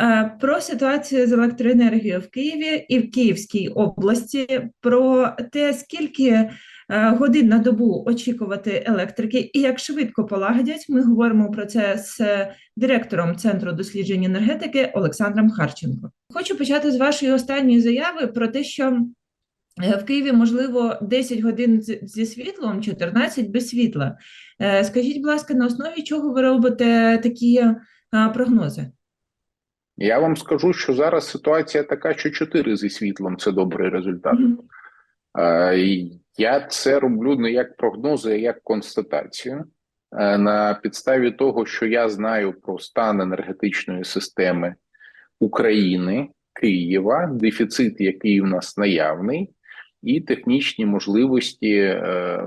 Е, Про ситуацію з електроенергією в Києві і в Київській області, про те, скільки е, годин на добу очікувати електрики і як швидко полагодять, ми говоримо про це з директором Центру досліджень енергетики Олександром Харченко. Хочу почати з вашої останньої заяви про те, що е, в Києві можливо 10 годин зі світлом, 14 без світла. Е, Скажіть, будь ласка, на основі чого ви робите такі е, прогнози? Я вам скажу, що зараз ситуація така, що 4 зі світлом це добрий результат. Мгм. Е, Я це роблю не як прогнози, а як констатацію Е, на підставі того, що я знаю про стан енергетичної системи України, Києва, дефіцит, який у нас наявний, і технічні можливості, е,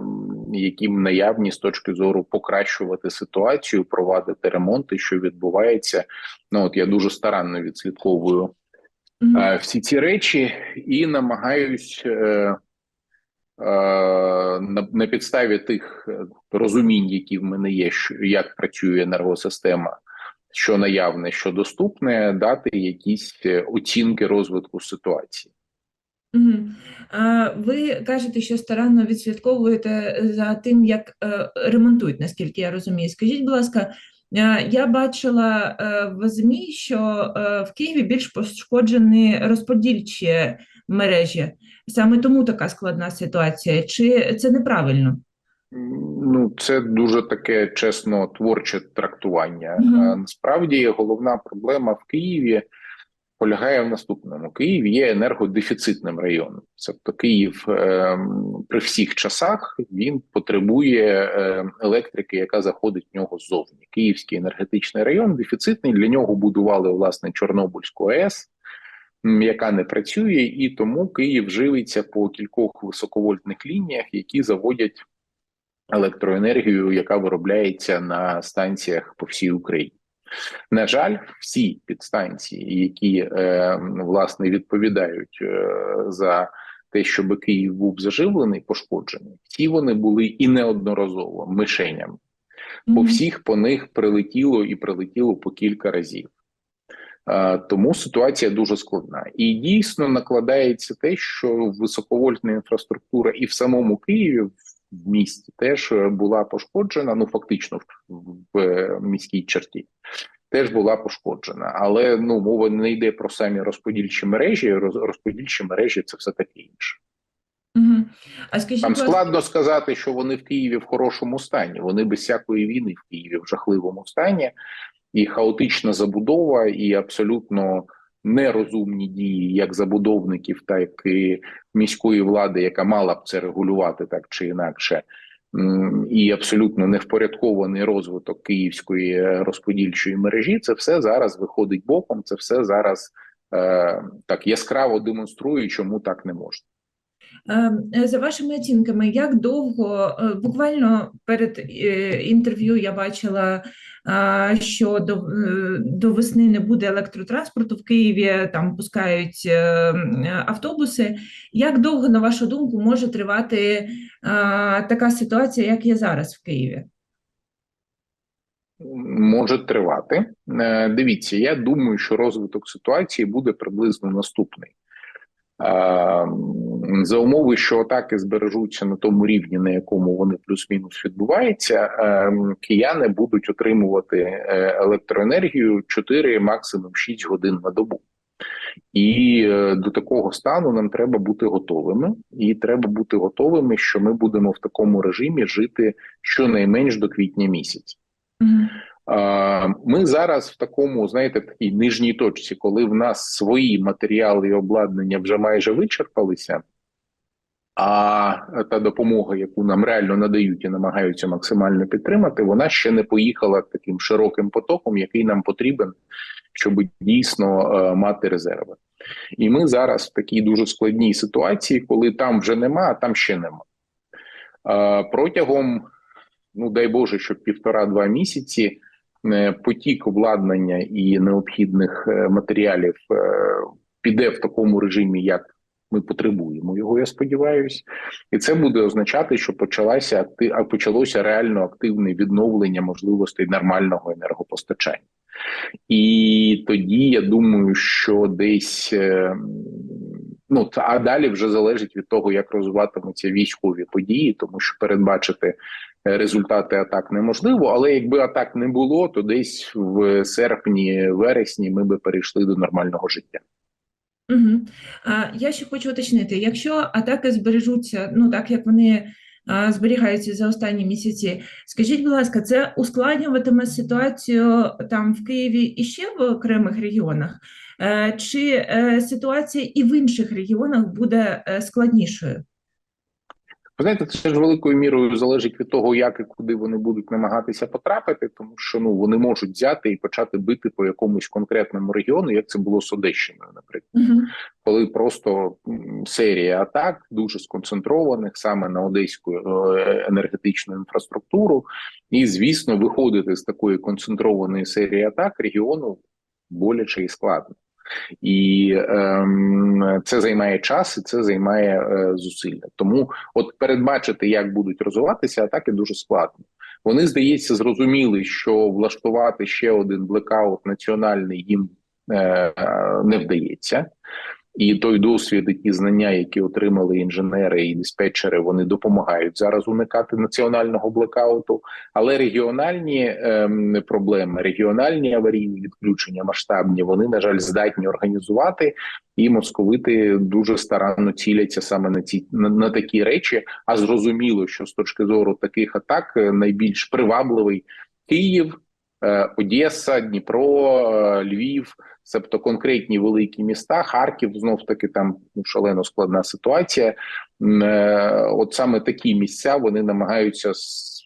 які наявні з точки зору покращувати ситуацію, провадити ремонти, що відбувається. Ну от я дуже старанно відслідковую е, всі ці речі і намагаюсь е, на, на підставі тих розумінь, які в мене є, що як працює енергосистема, що наявне, що доступне, дати якісь оцінки розвитку ситуації. Ви кажете, що старанно відслідковуєте за тим, як е, ремонтують, наскільки я розумію. Скажіть, будь ласка, е, я бачила е, в ЗМІ, що е, в Києві більш пошкоджені розподільчі мережі. Саме тому така складна ситуація. Чи це неправильно? Ну, це дуже таке чесно творче трактування. А Насправді головна проблема в Києві полягає в наступному: Київ є енергодефіцитним районом. Тобто Київ ем, при всіх часах він потребує ем, електрики, яка заходить в нього ззовні. Київський енергетичний район дефіцитний. Для нього будували власне Чорнобильську АЕС. Яка не працює, і тому Київ живиться по кількох високовольтних лініях, які заводять електроенергію, яка виробляється на станціях по всій Україні. На жаль, всі підстанції, які е, власне відповідають е, за те, щоб Київ був заживлений, пошкоджений, всі вони були і неодноразово мишенями. По всіх по них прилетіло і прилетіло по кілька разів. Тому ситуація дуже складна. І дійсно накладається те, що високовольтна інфраструктура і в самому Києві в місті теж е, була пошкоджена. Ну фактично в, в е, міській черті теж була пошкоджена. Але ну мова не йде про самі розподільчі мережі. Роз, розподільчі мережі це все таке інше. А скажіть, Там складно сказати, що вони в Києві в хорошому стані. Вони без всякої війни в Києві в жахливому стані, і хаотична забудова, і абсолютно нерозумні дії як забудовників, так і міської влади, яка мала б це регулювати так чи інакше. І абсолютно невпорядкований розвиток київської е, розподільчої мережі. Це все зараз виходить боком. Це все зараз е, так яскраво демонструє, чому так не можна. Е, За вашими оцінками, як довго, е, буквально перед е, інтерв'ю я бачила, що до, до весни не буде електротранспорту в Києві, там пускають автобуси. Як довго, на вашу думку, може тривати така ситуація, як є зараз в Києві? може тривати. Дивіться, я думаю, що розвиток ситуації буде приблизно наступний. За умови, що атаки збережуться на тому рівні, на якому вони плюс-мінус відбуваються, е, кияни будуть отримувати е, електроенергію 4, максимум 6 годин на добу. І е, до такого стану нам треба бути готовими, і треба бути готовими, що ми будемо в такому режимі жити щонайменш до квітня місяця. Мгм. А, Ми зараз в такому, знаєте, такій нижній точці, коли в нас свої матеріали і обладнання вже майже вичерпалися, а та допомога, яку нам реально надають і намагаються максимально підтримати, вона ще не поїхала таким широким потоком, який нам потрібен, щоб дійсно е, мати резерви. І ми зараз в такій дуже складній ситуації, коли там вже нема, а там ще нема. Протягом ну дай Боже, щоб півтора-два місяці потік обладнання і необхідних е, матеріалів е, піде в такому режимі, як ми потребуємо його. Я сподіваюся, і це буде означати, що почалася почалося реально активне відновлення можливостей нормального енергопостачання. І тоді я думаю, що десь е, ну а далі вже залежить від того, як розвиватимуться військові події, тому що передбачити е, результати атак неможливо. Але якби атак не було, то десь в серпні, вересні ми би перейшли до нормального життя. Угу. А, я ще хочу уточнити, якщо атаки збережуться, ну так як вони а, зберігаються за останні місяці, скажіть, будь ласка, це ускладнюватиме ситуацію там в Києві і ще в окремих регіонах? Е, чи е, ситуація і в інших регіонах буде е, складнішою? Ви знаєте, це ж великою мірою залежить від того, як і куди вони будуть намагатися потрапити, тому що ну вони можуть взяти і почати бити по якомусь конкретному регіону, як це було з Одещиною, наприклад, Угу. коли просто серія атак дуже сконцентрованих саме на одеську е, енергетичну інфраструктуру, і звісно, виходити з такої концентрованої серії атак регіону боляче і складно. І ем, це займає час, і це займає е, зусилля. Тому, от передбачити, як будуть розвиватися атаки, дуже складно. Вони здається, зрозуміли, що влаштувати ще один блекаут національний їм е, не вдається. І той досвід, і ті знання, які отримали інженери і диспетчери, вони допомагають зараз уникати національного блекауту. Але регіональні ем, проблеми, регіональні аварійні відключення масштабні, вони на жаль здатні організувати, і московити дуже старанно ціляться саме на ці на, на такі речі. А зрозуміло, що з точки зору таких атак е, найбільш привабливий Київ, Одеса, Дніпро, е, Львів. Себто конкретні великі міста, Харків знов таки там ну, шалено складна ситуація. Е, От саме такі місця вони намагаються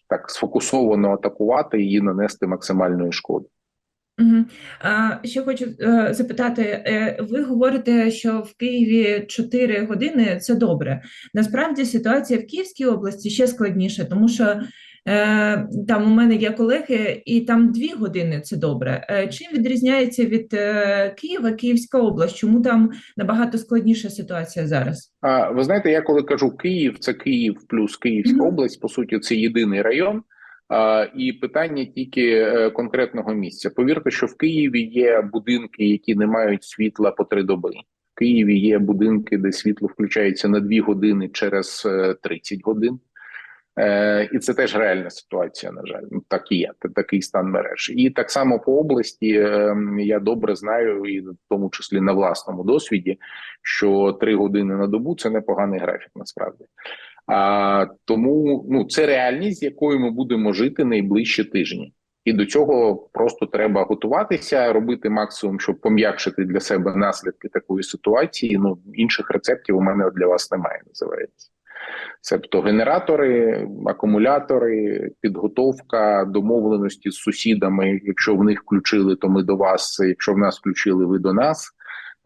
так сфокусовано атакувати і нанести максимальної шкоди. Угу. Ще хочу е, запитати, е, ви говорите, що в Києві 4 години це добре. Насправді ситуація в Київській області ще складніша, тому що е, там у мене є колеги, і там 2 години це добре. Е, чим відрізняється від е, Києва Київська область? Чому там набагато складніша ситуація зараз? А ви знаєте, я коли кажу Київ, це Київ плюс Київська Мгм. область. По суті, це єдиний район. А, і питання тільки е, конкретного місця. Повірте, що в Києві є будинки, які не мають світла по три доби. В Києві є будинки, де світло включається на дві години через е, 30 годин. Е, і це теж реальна ситуація. На жаль, ну так і є. Такий стан мереж. І так само по області е, я добре знаю, і в тому числі на власному досвіді, що три години на добу це непоганий графік, насправді. А тому ну це реальність, з якою ми будемо жити найближчі тижні. І до цього просто треба готуватися, робити максимум, щоб пом'якшити для себе наслідки такої ситуації. Ну інших рецептів у мене для вас немає. Називається. Себто генератори, акумулятори, підготовка, домовленості з сусідами. Якщо в них включили, то ми до вас. Якщо в нас включили, ви до нас.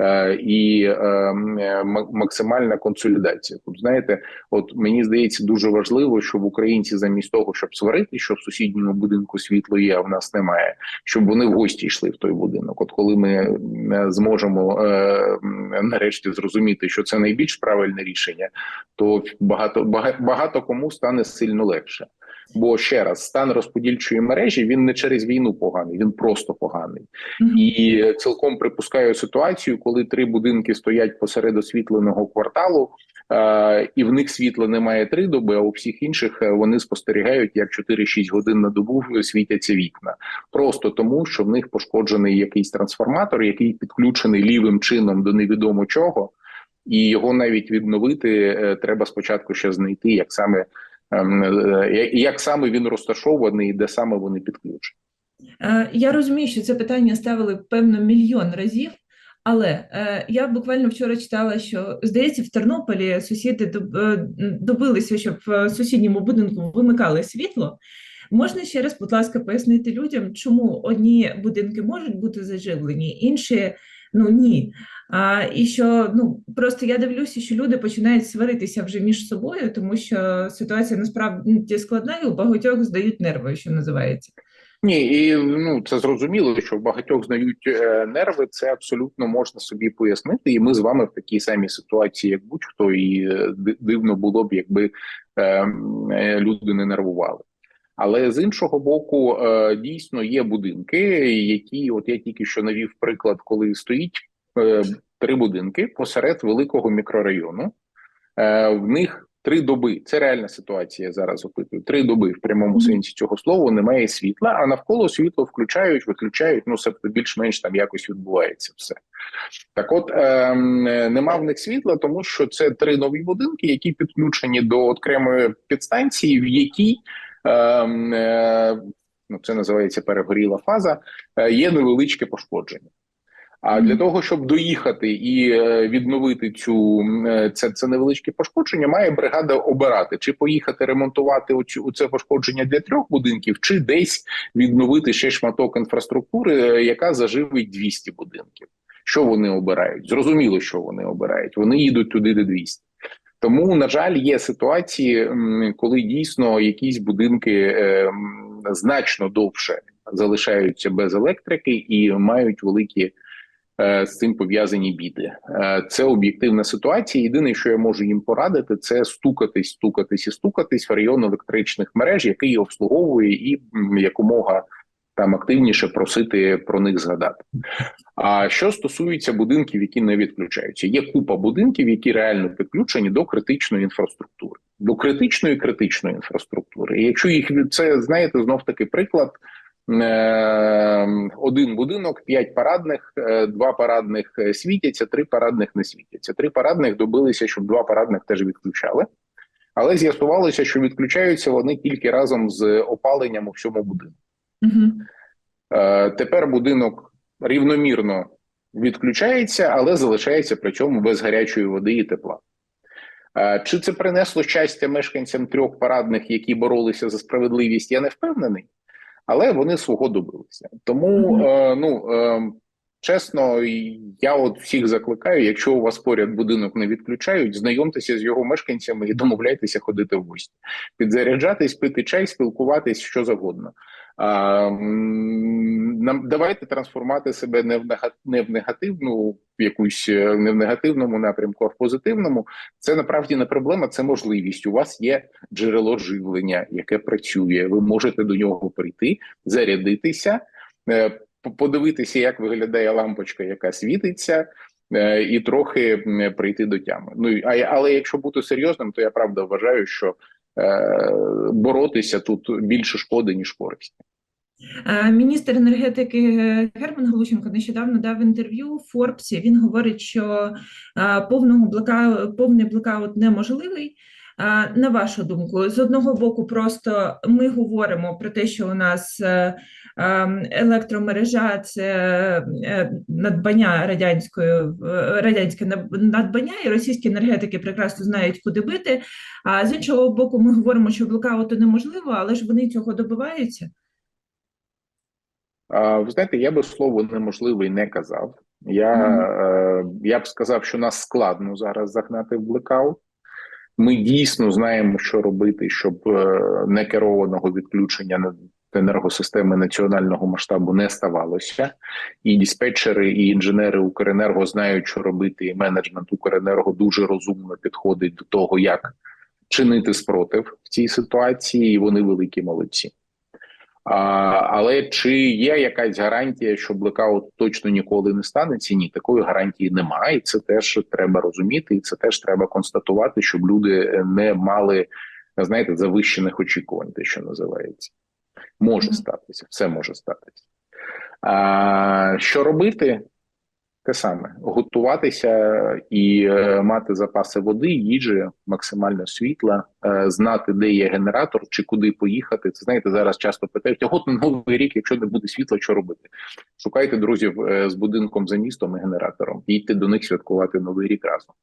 Е, І е, м- максимальна консолідація. Тут знаєте, от мені здається дуже важливо, щоб українці замість того, щоб сварити, що в сусідньому будинку світло є, а в нас немає, щоб вони в гості йшли в той будинок. От коли ми е, зможемо е, нарешті зрозуміти, що це найбільш правильне рішення, то багато бага- багато кому стане сильно легше. Бо ще раз, стан розподільчої мережі він не через війну поганий, він просто поганий. Мгм. І цілком припускаю ситуацію, коли три будинки стоять посеред освітленого кварталу, е, і в них світла немає три доби, а у всіх інших е, вони спостерігають, як 4-6 годин на добу світяться вікна. Просто тому, що в них пошкоджений якийсь трансформатор, який підключений лівим чином до невідомо чого, і його навіть відновити е, треба спочатку ще знайти, як саме. Ем, е, Як саме він розташований, і де саме вони підключені. Е, Я розумію, що це питання ставили певно мільйон разів, але е, я буквально вчора читала, що здається, в Тернополі сусіди е, добилися, щоб в сусідньому будинку вимикали світло. Можна ще раз, будь ласка, пояснити людям, чому одні будинки можуть бути заживлені, інші ну ні. А, і що ну просто я дивлюся, що люди починають сваритися вже між собою, тому що ситуація насправді складна, і у багатьох здають нерви, що називається. Ні, і ну це зрозуміло, що в багатьох знають е, нерви. Це абсолютно можна собі пояснити. І ми з вами в такій самій ситуації, як будь-хто, і е, дивно було б, якби е, е, люди не нервували. Але з іншого боку, е, дійсно є будинки, які от я тільки що навів приклад, коли стоїть е, три будинки посеред великого мікрорайону. Е, В них три доби. Це реальна ситуація. Я зараз опитую. Три доби в прямому сенсі цього слова немає світла, а навколо світло включають, виключають. Ну, себто більш-менш там якось відбувається все. Так, от ем, е, нема в них світла, тому що це три нові будинки, які підключені до окремої підстанції, в якій ну, це називається перегоріла фаза, е, є невеличке пошкодження. А для того, щоб доїхати і е, відновити цю е, це, це невеличке пошкодження, має бригада обирати чи поїхати ремонтувати оцю це пошкодження для трьох будинків, чи десь відновити ще шматок інфраструктури, е, яка заживить 200 будинків. Що вони обирають? Зрозуміло, що вони обирають. Вони їдуть туди, де 200. Тому, на жаль, є ситуації, коли дійсно якісь будинки е, значно довше залишаються без електрики і мають великі е, з цим пов'язані біди. Е, Це об'єктивна ситуація. Єдине, що я можу їм порадити, це стукатись, стукатись і стукатись в район електричних мереж, який обслуговує, і якомога там активніше просити про них згадати. А що стосується будинків, які не відключаються, є купа будинків, які реально підключені до критичної інфраструктури, до критичної критичної інфраструктури. І якщо їх це знаєте, знов таки приклад. Е, Один будинок, п'ять парадних, е, два парадних е, світяться, три парадних не світяться. Три парадних добилися, щоб два парадних теж відключали. Але з'ясувалося, що відключаються вони тільки разом з опаленням у всьому будинку. Е, Тепер будинок рівномірно відключається, але залишається при цьому без гарячої води і тепла. Е, Чи це принесло щастя мешканцям трьох парадних, які боролися за справедливість? Я не впевнений, але вони свого добилися. Тому, Мгм. е, ну е, чесно, я от всіх закликаю: якщо у вас поряд будинок не відключають, знайомтеся з його мешканцями і домовляйтеся ходити в гості, підзаряджатись, пити чай, спілкуватись, що завгодно. Нам давайте трансформувати себе не в не в негативну в якусь е, не в негативному напрямку, а в позитивному. Це направді не проблема, це можливість. У вас є джерело живлення, яке працює. Ви можете до нього прийти, зарядитися, е, подивитися, як виглядає лампочка, яка світиться. е, І трохи прийти до тями. Ну але якщо бути серйозним, то я правда вважаю, що боротися тут більше шкоди ніж користі. Е, Міністр енергетики Герман Галущенко нещодавно дав інтерв'ю Форбсі. Він говорить, що е, повного блокау, повний блокаут неможливий. Е, На вашу думку, з одного боку, просто ми говоримо про те, що у нас е, е, електромережа це е, надбання радянської радянське надбання, і російські енергетики прекрасно знають, куди бити. А з іншого боку, ми говоримо, що блокауту неможливо, але ж вони цього добиваються. Ви знаєте, я би слово неможливий не казав. Я, е, я б сказав, що нас складно зараз загнати в блекаут. Ми дійсно знаємо, що робити, щоб е, некерованого відключення енергосистеми національного масштабу не ставалося. І диспетчери, і інженери Укренерго знають, що робити, і менеджмент Укренерго дуже розумно підходить до того, як чинити спротив в цій ситуації, і вони великі молодці. А, але чи є якась гарантія, що блекаут точно ніколи не станеться? Ні, такої гарантії немає. І це теж треба розуміти, і це теж треба констатувати, щоб люди не мали знаєте завищених очікувань, те, що називається. Може статися, все може статися. А, що робити? Те саме готуватися і е, мати запаси води, їжі, максимально світла, е, знати, де є генератор чи куди поїхати. Це знаєте, зараз часто питають: а от на новий рік, якщо не буде світла, що робити? Шукайте друзів е, з будинком за містом і генератором, і йдьте до них святкувати новий рік разом.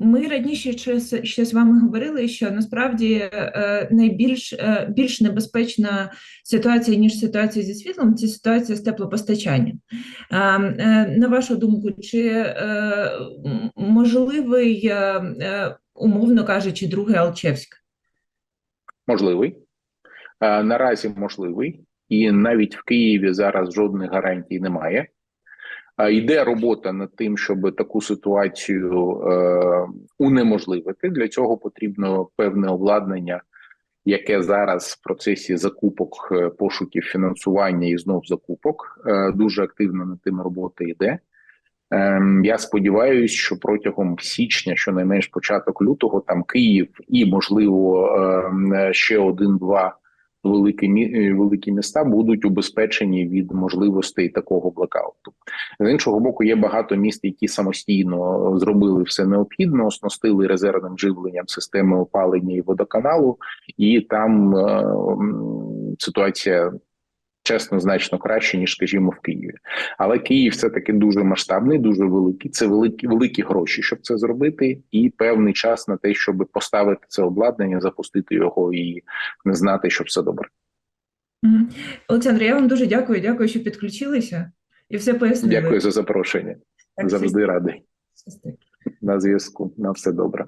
Ми раніше ще, з- вами говорили, що насправді е, найбільш е, більш небезпечна ситуація, ніж ситуація зі світлом, це ситуація з теплопостачанням. Е, На вашу думку, чи можливий, умовно кажучи, другий Алчевськ? Можливий наразі можливий, і навіть в Києві зараз жодних гарантій немає. Йде робота над тим, щоб таку ситуацію е, унеможливити. Для цього потрібно певне обладнання яке зараз в процесі закупок, е, пошуків фінансування і знов закупок. Е, Дуже активно над тим робота йде. Ем, Я сподіваюся, що протягом січня, щонайменш початок лютого, там Київ і можливо ем, ще один-два великі е, великі міста будуть убезпечені від можливостей такого блокауту. З іншого боку, є багато міст, які самостійно зробили все необхідне, оснастили резервним живленням системи опалення і водоканалу, і там е, ситуація. Чесно, значно краще ніж, скажімо, в Києві. Але Київ все таки дуже масштабний, дуже великий. Це великі великі гроші, щоб це зробити, і певний час на те, щоб поставити це обладнання, запустити його і не знати, що все добре. Олександр, я вам дуже дякую. Дякую, що підключилися і все пояснили. Дякую за запрошення. Так, Завжди радий на зв'язку. На все добре.